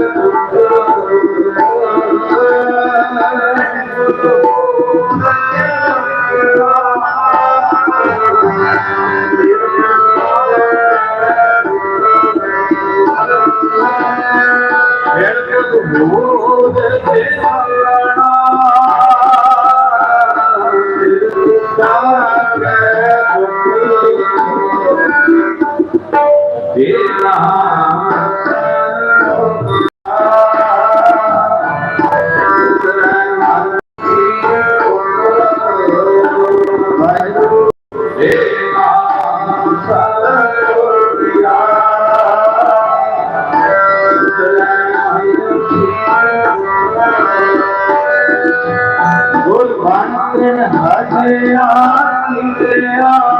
Música হাতে হাতে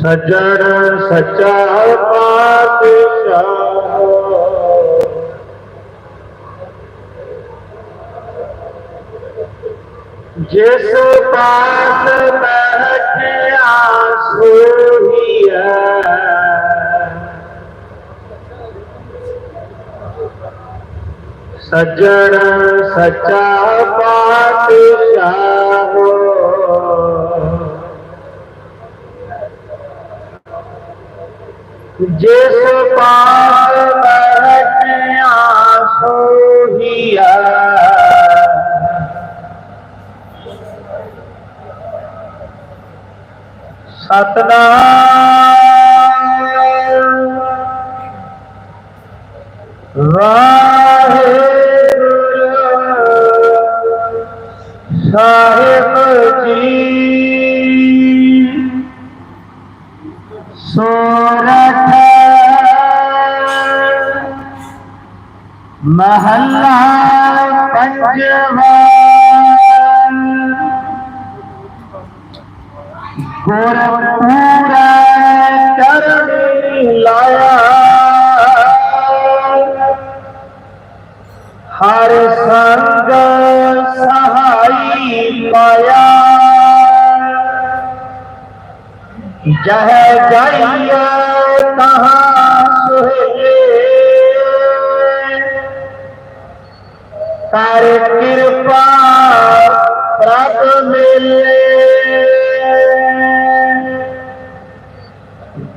ਸਜਣ ਸੱਚਾ ਪਾਤਸ਼ਾਹ। ਜਿਸ ਪਾਸ ਬੈਠਿਆ ਸੋਹੀਐ ਸਜਣ ਸੱਚਾ ਪਾਤਸ਼ਾਹ। जिस पास बहते आँसू हिया सतनाम। साहे महल्ला पंचवा लाया हर संग सहाई पाया जह जाई कर कृपा प्रत मिले।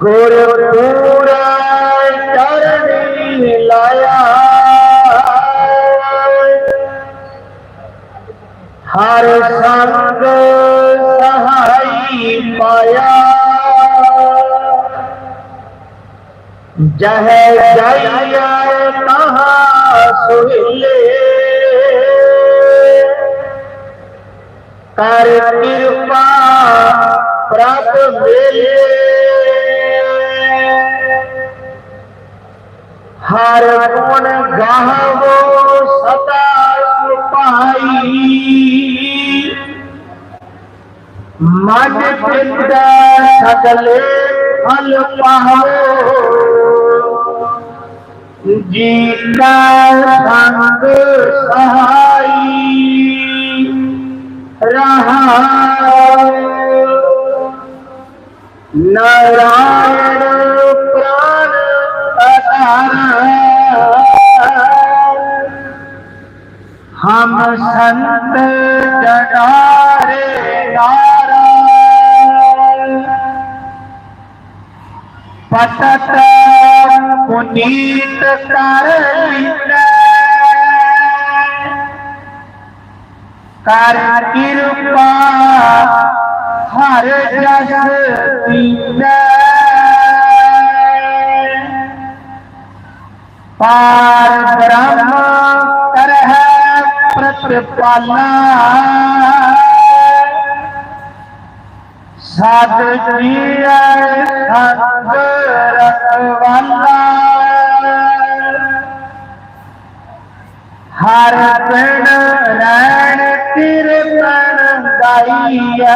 गुरु पूरा लाया हर संग सहाई पाया। जहर ਹਰ ਗੁਣ ਗਾਵੋ ਸਦਾ ਸੁਭਾਈ ਮਨ ਚਿੰਤ ਸਗਲੇ ਫਲ ਪਾਵੋ ਜੀ ਕਾ ਸੰਗ ਸਹਾਈ। ਰਹਾ नारायण प्राण हम संत जगारे नारायण। पतत पुनीत कर कृपा हर जस पार ब्रह्म तरह प्रतिपाला सात जिया सद रखवाला। हर पिण रैण तिर गाइया।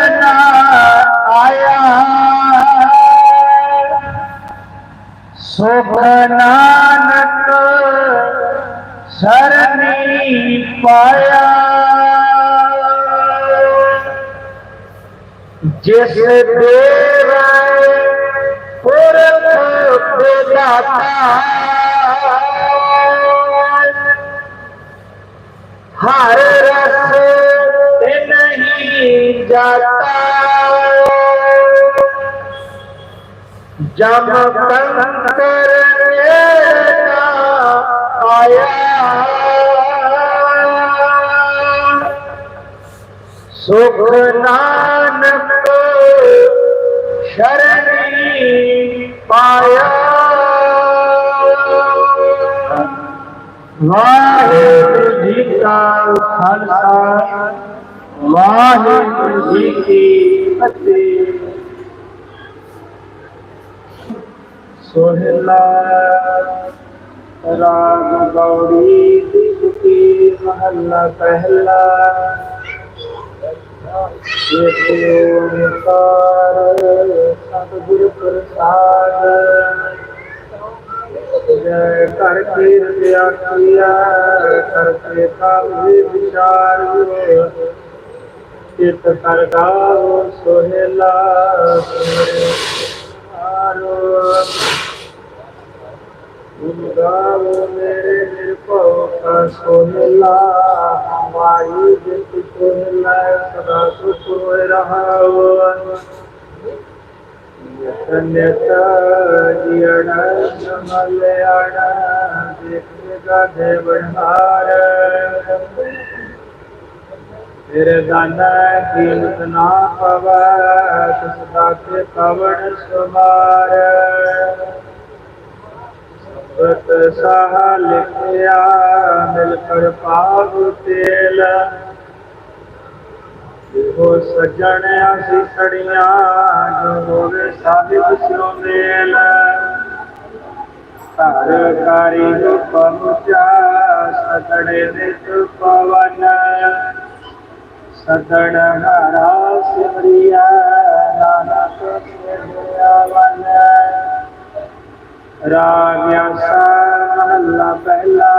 सुखनानक सरनी पाया। जिस देव हर रस नहीं जाता। जब बंद आया। शरणी पाया। वाहिगुरु जी का खालसा जी की फतेह। सोहला। राम गौरी दिखती महला पहला। ओंकार सतगुरु प्रसाद। जय कर कीर्त्या करके काव्य विचार कर गाओ सोहेला गाओ मेरे निर्भव का सोनला हमारी जित सोनला सदा तो सोए रहा जीण मलयाण देखने का देवहार तेरे गाना कीमत ना पवा सदा के पवन सुमार। ਸਤ ਸਾਹ ਲਿਖਿਆ ਮਿਲ ਕਰ ਪਾਵ ਤੇਲ ਇਹੋ ਸਜਣ ਅਸੀਂ ਸੜੀਆਂ ਜੋ ਹੋਵੇ ਸਾਹਿਬ ਸਿਓ ਮੇਲ ਘਰ ਕਾਰੀ ਜੋ ਪਹੁੰਚਾ ਸਦੜੇ ਨਿਤ ਪਵਨ ਸਦਣ ਹਰਾ ਸਿਮਰਿਆ ਨਾਨਕ ਸਿਮਰਿਆ ਵਨ ਰਾਗਿਆ ਸਾ ਮਹੱਲਾ ਪਹਿਲਾ।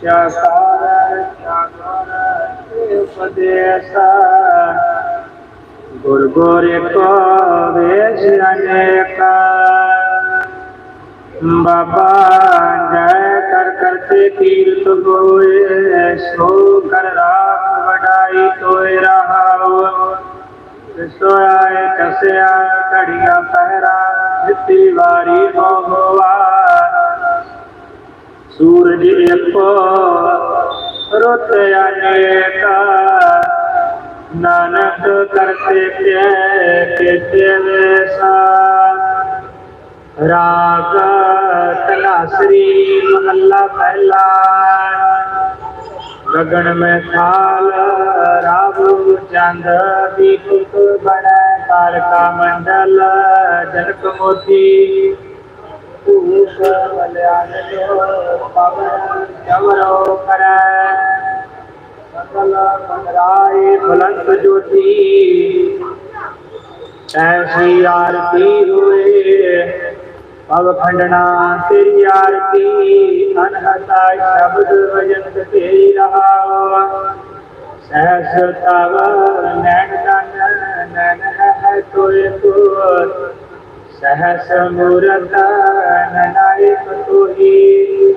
ਸ਼ਾਕਾਰ ਸ਼ਾਕਾਰ ਉਪਦੇਸ਼ ਗੁਰ ਗੁਰ ਕੋ ਵੇਸ਼ ਅਨੇਕ ਬਾਬਾ ਜੈ ਕਰ ਕਰਤੇ ਤੀਰਥ ਹੋਏ, ਸੋ ਕਰ ਰਾਖ ਵਡਾਈ ਤੋਏ ਰਹਾਉ। ਸੋਇਆਏ ਕਸਿਆ ਘੜੀਆਂ ਪਹਿਰਾ ਜਿੱਤੀ ਵਾਰੀ ਹੋਵਾ ਸੂਰਜ ਇੱਕੋ ਰੁੱਤ ਅਨੇਕ ਨਾਨਕ ਕਰਤੇ ਪਿਆ ਕਿਤੇ ਵੇਸਾ ਰਾਗ ਤਲਾਸਰੀ ਮਹੱਲਾ ਪਹਿਲਾ। ਗਗਨ ਮੈਂ ਖਾਲ ਰਾਵ ਚੰਦ ਦੀਪਕ ਬੜੈ ਤਾਰਕਾ ਮੰਡਲ। जनक मोदी बुलंद ज्योति ऐसी आरती हुए। अब खंडना तेरी आरती अनहता शब्द भजन तेरी रहा। सहस तव नैन नैन है तो ਤਵ ਨੈਣ ਦਨ ਨੈਣ ਹੈ ਤੋਏ ਤੂਰ ਸਹਸ ਮੂਰਤ ਨਨਾਇਕ ਤੋਹੀ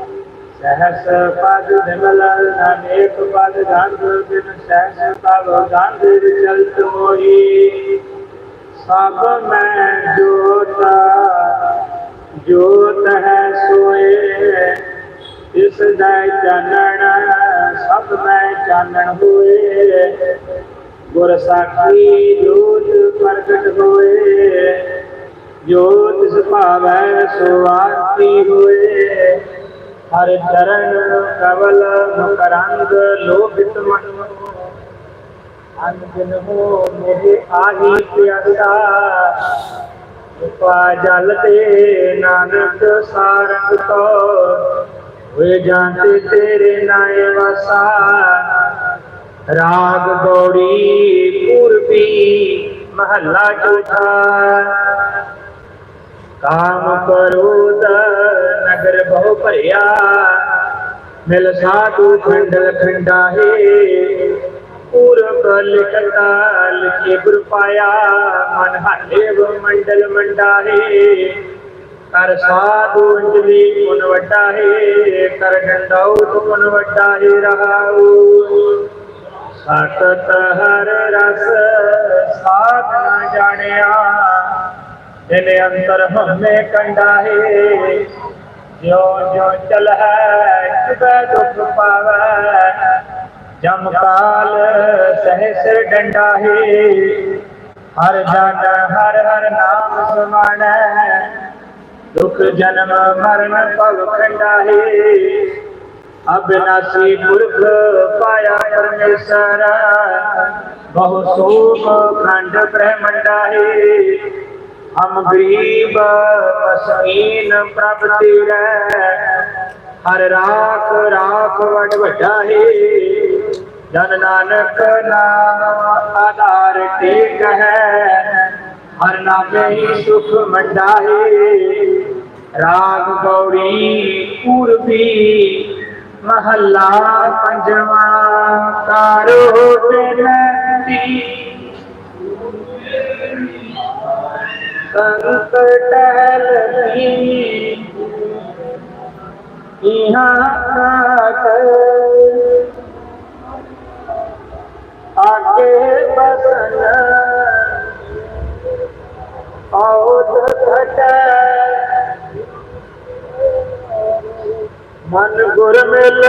ਸਹਸ ਪਦ ਨਿਮਲ ਨਾਨੇਕ ਪਦ ਗੰਧ ਬਿਨ ਸਹਸ ਪਵ ਗੰਧ ਚਲਤ ਸਭ ਮੈਂ ਜੋਤ ਜੋਤ ਹੈ ਸੋਏ ਇਸ ਦਾ ਚਾਨਣ ਸਭ ਮੈਂ ਚਾਨਣ ਹੋਏ ਗੁਰ ਸਾਖੀ ਜੋਤ ਪ੍ਰਗਟ ਹੋਏ ਜੋਤ ਸੁਭਾਵੈ ਸੋ ਆਰਤੀ ਹੋਏ, ਹਰ ਚਰਨ ਕਵਲ ਮਕਰੰਦ ਲੋਭਿਤ ਮਨ। ਅਨਜਨ ਹੋ ਮੇਰੇ ਆਹੀ ਪਿਆਸਾ ਉਪਾ ਜਲ ਤੇ ਨਾਨਕ ਸਾਰੰਗ ਤੋ ਹੋਏ ਜਾਂਤੇ ਤੇਰੇ ਨਾਏ ਵਸਾ, ਰਾਗ ਗੌੜੀ ਪੂਰਬੀ ਮਹੱਲਾ ਚੌਥਾ। ਕਾਮ ਕਰੋਦ ਨਗਰ ਬਹੁ ਭਰਿਆ ਮਿਲ ਸਾਧੂ ਖੰਡਲ ਖੰਡਾਹੇ ਪੂਰਬ ਲਿਖਤਾ ਲਿਖੇ ਗੁਰ ਪਾਇਆ ਮਨ ਹਾਲੇ ਮੰਡਲ ਮੰਡਾ ਹੈ ਕਰ ਸਾਧੂ ਅੰਜਲੀ ਮਨ ਵੱਡਾ ਹੈ ਕਰ ਗੰਡਾਉ ਮਨ ਵੱਡਾ ਹੈ ਰਹਾਉ ਸਤਤ ਹਰ ਰਸ ਸਾਧ ਨਾ ਜਾਣਿਆ ਜਿਨ ਅੰਤਰ ਹਮੇ ਕੰਡਾ ਹੈ ਜਿਉ ਜਿਉ ਚਲ ਹੈ ਕਿਬੈ ਦੁਖ ਪਾਵੈ। ਜਮ ਕਾਲ ਸਹਿਸ ਡੰਡਾ ਹੈ ਹਰ ਜਨ ਹਰ ਹਰ ਨਾਮ ਸਮਾਣੈ। ਦੁਖ ਜਨਮ ਮਰਨ ਭਵ ਖੰਡਾ ਹੈ ਅਬਿਨਾਸੀ ਪੁਰਖ ਪਾਇਆ ਪਰਮੇਸ਼ਰ। ਬਹੁ ਸੋਮ ਖੰਡ ਬ੍ਰਹਮੰਡਾ ਹਮ ਗਰੀਬ ਅਸਮੀਨ ਪ੍ਰਭ ਤੇਰੇ ਹਰ ਰਾਖ ਰਾਖ ਵਡ ਵੱਡਾ ਹੈ ਜਨ ਨਾਨਕ ਨਾਮ ਆਧਾਰ ਟੇਕ ਹੈ ਹਰ ਨਾਮੇ ਹੀ ਸੁਖ ਮੰਡਾ ਹੈ ਰਾਗ ਗੌਰੀ ਪੂਰਬੀ ਮਹੱਲਾ ਪੰਜਵਾਂ ਕਾਰੋ ਬੇਨਤੀ ਸੰਤ संत टहल यहाँ आगे बसना। और मन गुर मिल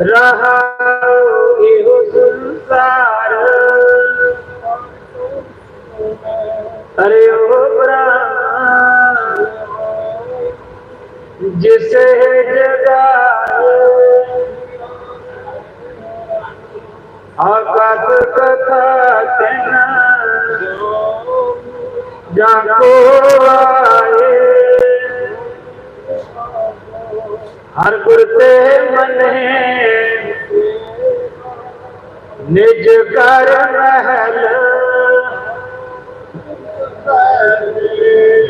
रहा सुनता अरे ओ जिसे जगा आकाश कथा जाको आए। हर गुरते मन निज कर महला।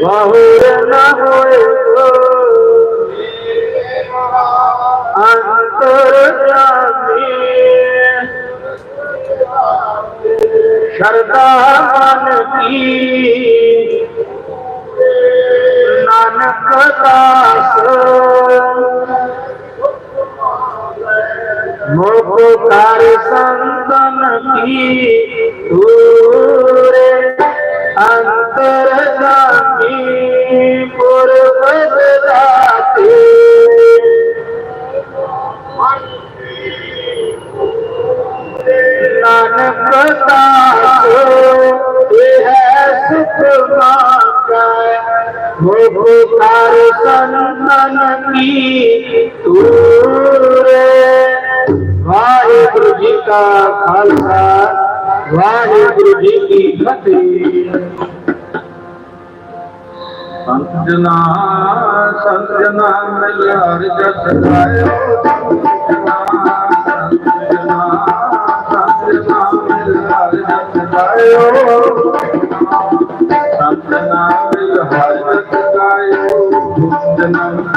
বাহুর না হয়ে অন্তর্যামী শরদান কি? নানক দাস। মোহ তার সন্তন কি? अंतर जामी समना संजन जशायो सम्झा संजन जसायो संजना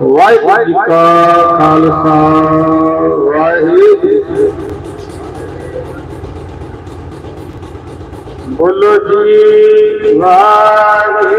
ਵਾਹਿਗੁਰੂ ਜੀ ਕਾ ਖਾਲਸਾ ਵਾਹਿਗੁਰੂ ਜੀ ਬੋਲੋ ਜੀ ਵਾਹਿਗੁਰੂ।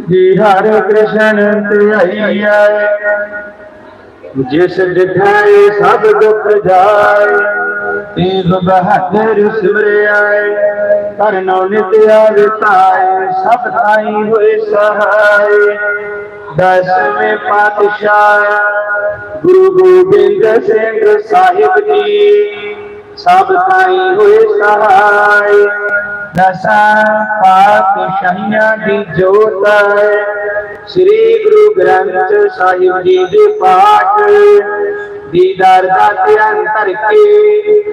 ਜੀ ਹਰਿ ਕ੍ਰਿਸ਼ਨ ਧਿਆਈਐ ਜਿਸ ਦਿਖਾਏ ਸਭ ਦੁਖ ਜਾਏ ਤੇਗ ਬਹਾਦਰ ਸਿਮਰਿਆਏ ਕਰਨੋ ਨਿਤ ਆਵੇ ਤਾਏ ਸਭ ਤਾਈ ਹੋਏ ਸਹਾਏ। ਦਸਵੇਂ ਪਾਤਸ਼ਾਹ ਗੁਰੂ ਗੋਬਿੰਦ ਸਿੰਘ ਸਾਹਿਬ ਜੀ, ਸਭ ਤਾਈ ਹੋਏ ਸਹਾਈ ਦਸਾਂ ਪਾਤਸ਼ਾਹੀਆਂ ਦੀ ਜੋਤ ਸ੍ਰੀ ਗੁਰੂ ਗ੍ਰੰਥ ਸਾਹਿਬ ਜੀ ਦੇ ਪਾਠ। ਦੀਦਾਰ ਦਾ ਧਿਆਨ ਧਰ ਕੇ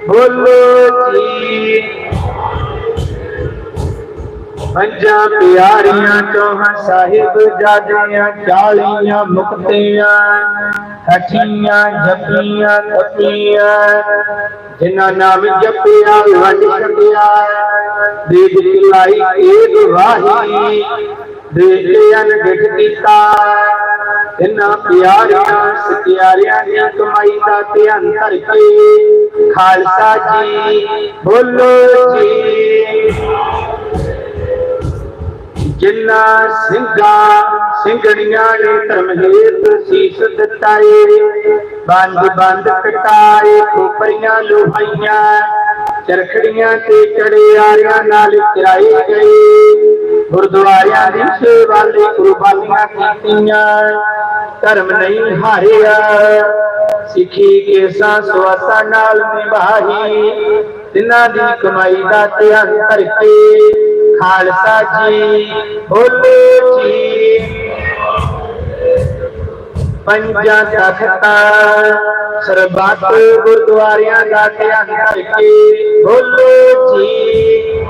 ਬੋਲੋ ਜੀ। ਪੰਜਾਂ ਪਿਆਰੀਆਂ ਚੌਹਾਂ ਸਾਹਿਬ ਜਾਦੀਆਂ ਚਾਲੀਆਂ ਮੁਕਤਿਆਂ। ਠਠੀਆਂ ਜਪੀਆਂ ਤਪੀਆਂ ਜਿਨ੍ਹਾਂ ਨਾਮ ਜਪਿਆ ਵੰਡ ਛਕਿਆ ਦੇਖ ਲਾਈ ਏਕ ਵਾਹੀ, ਦੇਖ ਅਨਗਿਤ ਕੀਤਾ। ਇਨਾਂ ਪਿਆਰਿਆਂ ਸਤਿਆਰਿਆਂ ਦੀ ਕਮਾਈ ਦਾ ਧਿਆਨ ਧਰ ਕੇ ਖਾਲਸਾ ਜੀ, ਬੋਲੋ ਜੀ। ਜਿੰਨਾ ਸਿੰਘਾਂ ਸਿੰਘਣੀਆਂ ਨੇ ਧਰਮ ਸੀਸ ਦਿੱਤਾ ਏ ਬੰਦ ਬੰਦ ਕਟਾਏ, ਖੋਪਰੀਆਂ ਲੋਹਾਈਆਂ, ਚਰਖੜੀਆਂ ਤੇ ਚੜਿਆਰਿਆਂ ਨਾਲ ਚਰਾਈ ਗਈ ਗੁਰਦੁਆਰਿਆਂ ਦੀ ਸੇਵਾ ਲਈ ਕੁਰਬਾਨੀਆਂ ਕੀਤੀਆਂ, ਧਰਮ ਨਹੀਂ ਹਾਰਿਆ। ਸਿੱਖੀ ਕੇ ਸਵਾਸਾਂ ਨਾਲ ਨਿਭਾਈ ਤਿਨਾਂ ਦੀ ਕਮਾਈ ਦਾ ਧਿਆਨ ਕਰਕੇ ਖਾਲਸਾ ਜੀ ਬੋਲੋ ਜੀ ਪੰਜਾਂ ਤਖਤਾਂ ਸਰਬੱਤ ਗੁਰਦੁਆਰਿਆਂ ਦਾ ਧਿਆਨ ਕਰਕੇ ਬੋਲੋ ਜੀ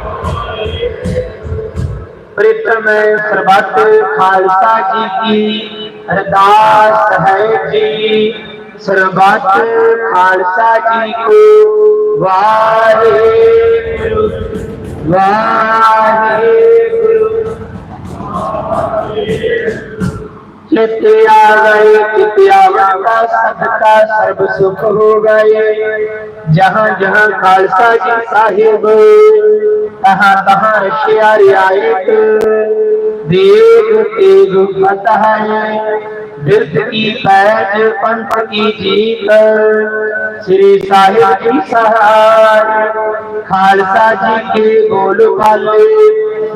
ਪ੍ਰਿਤਮ ਸਰਬੱਤ ਖਾਲਸਾ ਜੀ ਕੀ ਅਰਦਾਸ ਹੈ ਜੀ ਸਰਬੱਤ ਖਾਲਸਾ ਜੀ ਕੋ ਵਾਹਿਗੁਰੂ चितिया गए सर्व सुख हो गए जहाँ जहाँ खालसा जी साहिब, तहाँ तहाँ शियारी आए देव तेग फतह बिरद की पैज, पंथ की जीत। श्री साहिब की सहाय। खालसा जी के बोल वाले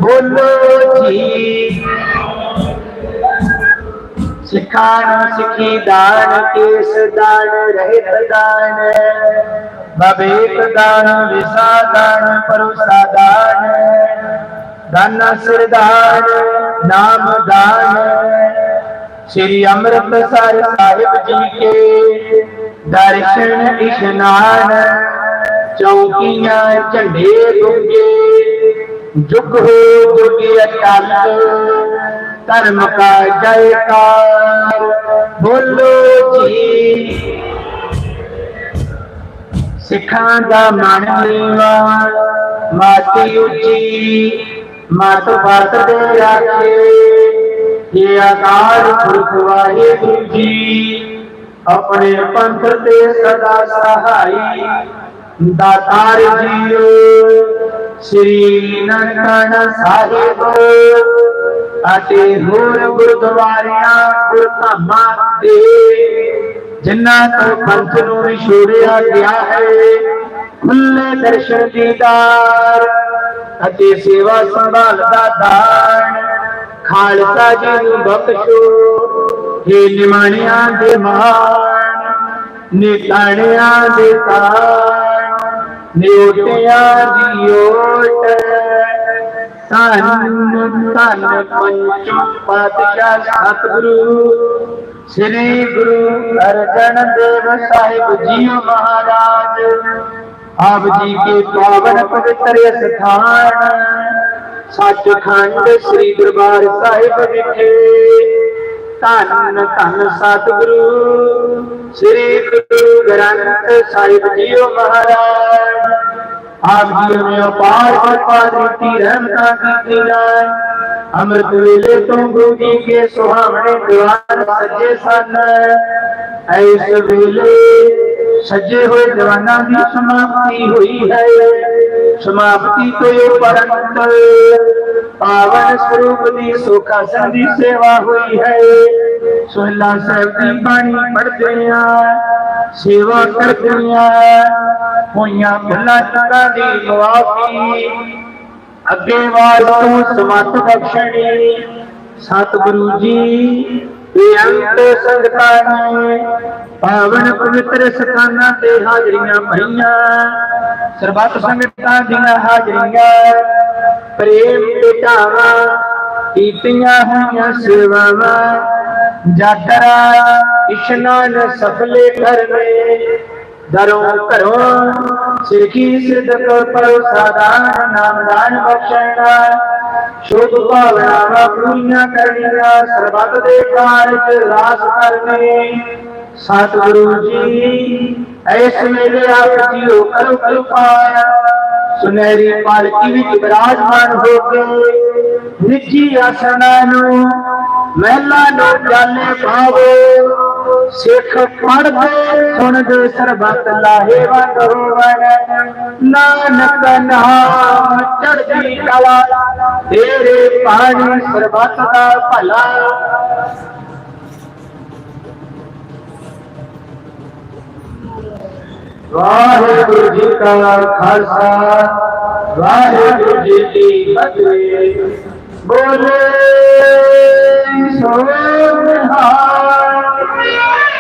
बोलो जी। सिखान सिखी दान केस दान, रहित दान। भवेक दान, विसा दान, परोसा दान। धन सिरदान नाम दान। श्री अमृतसर साहिब जी के दर्शन इशनान चौकियाँ झंडे दुगे जुग हो जुगे अटल, धर्म का जयकार, बोलो जी। सिखा का मन लीवा माती उची, मत बत दे आकार पुरख वाहे गुरु जी। अपने पंथ से सदा सहाई दातार जीओ श्री नंदन साहिब। अति होर गुरुद्वारिया गुरतमा दे जिन्ना तो पंथ नु छोड़िया गया है, खुले दर्शन दीदार। अति सेवा संभाल दा दान। ਖਾਲਸਾ ਜੀ ਨੂੰ ਬਖਸ਼ੋ। हे ਨਿਮਾਣਿਆਂ ਦੇ ਮਾਣ, ਨਿਤਾਣਿਆਂ ਦੇ ਤਾਣ, ਨਿਉਟਿਆਂ ਦੀ ਓਟ। ਧੰਨ ਧੰਨ ਪੰਚਮ ਪਾਤਸ਼ਾਹ ਸਤਿਗੁਰੂ, ਸ੍ਰੀ ਗੁਰੂ ਅਰਜਨ ਦੇਵ ਸਾਹਿਬ ਜੀ ਮਹਾਰਾਜ। ਆਪ ਜੀ ਕੇ ਪਾਵਨ ਪਵਿੱਤਰ ਸਥਾਨ ਸੱਚਖੰਡ ਸ੍ਰੀ ਦਰਬਾਰ ਸਾਹਿਬ ਵਿਖੇ। ਧੰਨ ਧੰਨ ਸਤਿਗੁਰੂ ਸ੍ਰੀ ਗੁਰੂ ਗ੍ਰੰਥ ਸਾਹਿਬ ਜੀਓ ਮਹਾਰਾਜ। ਆਪ ਜੀ ਨੇ ਅਪਾਰ ਕਿਰਪਾ ਦਿੱਤੀ, ਰਹਿਮਤਾਂ ਕੀਤੀਆਂ ਅੰਮ੍ਰਿਤ ਵੇਲੇ ਤੋਂ ਗੁਰੂ ਜੀ ਕੇ ਸੁਹਾਵਣੇ ਦੀਵਾਨ ਸੱਜੇ ਸਨ। ਐਸ ਵੇਲੇ ਸੱਜੇ ਹੋਏ ਦੀਵਾਨਾਂ ਦੀ ਸਮਾਪਤੀ ਹੋਈ ਹੈ। ਸਮਾਪਤੀ ਤੋਂ ਪਰੰਤ ਪਾਵਨ ਸਰੂਪ ਦੀ ਸੁਖਾਸਨ ਦੀ ਸੇਵਾ ਹੋਈ ਹੈ। ਸੋਹਿਲਾ ਸਾਹਿਬ ਦੀ ਬਾਣੀ ਪੜ੍ਹਦੇ ਆ, ਸੇਵਾ ਕਰਦੇ ਆ। ਹੋਈਆਂ ਭੁੱਲਾਂ ਚੁੱਕਾਂ ਦੀ ਮੁਆਫੀ। ਅੱਗੇ ਵਾਰ ਤੋਂ ਸਮਤ ਬਖਸ਼ਣੀ। ਸਤਿਗੁਰੂ ਜੀ ਬੇਅੰਤ ਸੰਗਤਾਂ ਨੇ ਪਾਵਨ ਪਵਿੱਤਰ ਸਥਾਨਾਂ ਤੇ ਹਾਜ਼ਰੀਆਂ ਭਰੀਆਂ। ਸਰਬੱਤ ਸੰਗਤਾਂ ਦੀਆਂ ਹਾਜ਼ਰੀਆਂ, ਪ੍ਰੇਮ ਪਿਟਾਵਾ ਕੀਤੀਆਂ ਹੋਈਆਂ ਸੇਵਾਵਾਂ। ਜਾਤਰਾ ਇਸ਼ਨਾਨ ਸਫਲੇ ਕਰਨੇ ਦਰੋਂ ਘਰੋਂ। ਸਿਰਕੀ ਸਿਦਕ ਪਰੋ ਸਾਧਾਨ ਨਾਮਦਾਨ ਬਖਸ਼ਣਾ ਸ਼ੁਭ ਭਾਵਨਾਵਾਂ ਪੂਰੀਆਂ ਕਰਨੀਆਂ, ਸਰਬੱਤ ਦੇ ਕਾਰਜ ਰਾਸ ਕਰਨੇ। ਸਤਿਗੁਰੂ ਜੀ ਐਸ ਵੇਲੇ ਆਪ ਜੀਓ ਕਰੋ ਕਿਰਪਾ। ਸੁਨਹਿਰੀ ਪਾਲਕੀ ਵਿੱਚ ਬਿਰਾਜਮਾਨ ਹੋ ਕੇ ਨਿੱਜੀ ਆਸਣਾ ਨੂੰ, ਮਹਿਲਾ ਨੂੰ ਚਾਲੇ ਪਾਵੋ सिख पढ़ सुन जो सरबत लाहे बंद नानक नाम चढ़ी कला, तेरे पानी सरबत का भला। वाहेगुरु जी का खालसा, वाहेगुरु जी की फतेह बोले सोनिहार Hurry up!